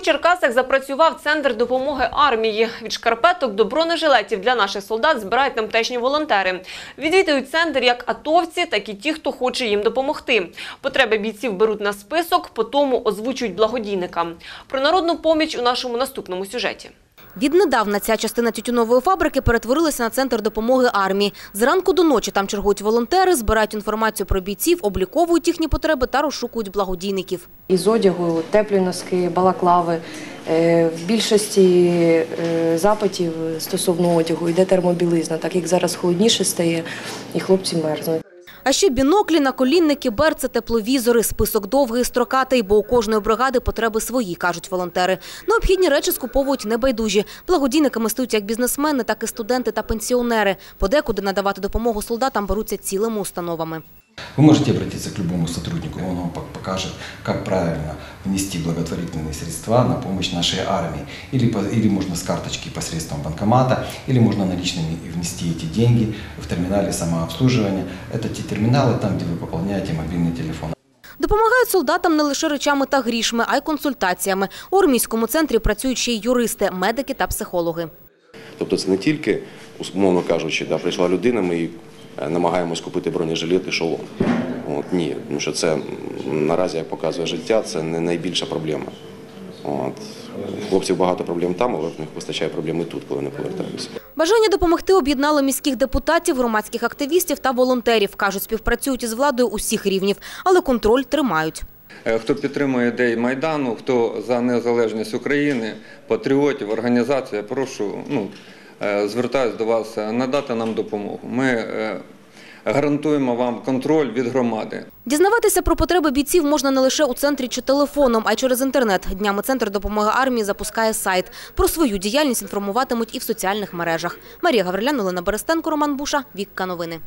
Черкасах запрацював центр допомоги армії. Від шкарпеток до бронежилетів для наших солдат збирають тамтешні волонтери. Відвідують центр як атовці, так і ті, хто хоче їм допомогти. Потреби бійців беруть на список, по тому озвучують благодійникам. Про народну поміч у нашому наступному сюжеті. Віднедавна ця частина тютюнової фабрики перетворилася на центр допомоги армії. Зранку до ночі там чергують волонтери, збирають інформацію про бійців, обліковують їхні потреби та розшукують благодійників. Із одягу, теплі носки, балаклави. Е, В більшості е, запитів стосовно одягу йде термобілизна, так як зараз холодніше стає і хлопці мерзнуть. А ще біноклі, наколінники, берце, тепловізори. Список довгий, строкатий, бо у кожної бригади потреби свої, кажуть волонтери. Необхідні речі скуповують небайдужі. Благодійниками стають як бізнесмени, так і студенти та пенсіонери. Подекуди надавати допомогу солдатам беруться цілими установами. Вы можете обратиться к любому сотруднику, он вам пок- покажет, как правильно внести благотворительные средства на помощь нашей армии. Или, по- или можно с карточки посредством банкомата, или можно наличными и внести эти деньги в терминале самообслуживания. Это те терминалы, там, где вы пополняете мобильный телефон. Допомагають солдатам не лише речами та грішми, а й консультаціями. У армійському центрі працюють ще й юристи, медики та психологи. Тобто це не тільки, умовно кажучи, да, прийшла людина, ми їй е, намагаємось купити бронежилет і шолом. От, ні, тому що це наразі, як показує життя, це не найбільша проблема. От. У Хлопців багато проблем там, але в них вистачає проблем і тут, коли вони повертаються. Бажання допомогти об'єднало міських депутатів, громадських активістів та волонтерів. Кажуть, співпрацюють із владою усіх рівнів, але контроль тримають. Е, Хто підтримує ідеї Майдану, хто за незалежність України, патріотів, організацій, я прошу, ну, е, звертаюся до вас е, надати нам допомогу. Ми е, гарантуємо вам контроль від громади. Дізнаватися про потреби бійців можна не лише у центрі чи телефоном, а й через інтернет. Днями центр допомоги армії запускає сайт. Про свою діяльність інформуватимуть і в соціальних мережах. Марія Гаврилян, Олена Берестенко, Роман Буша, Вікка Новини.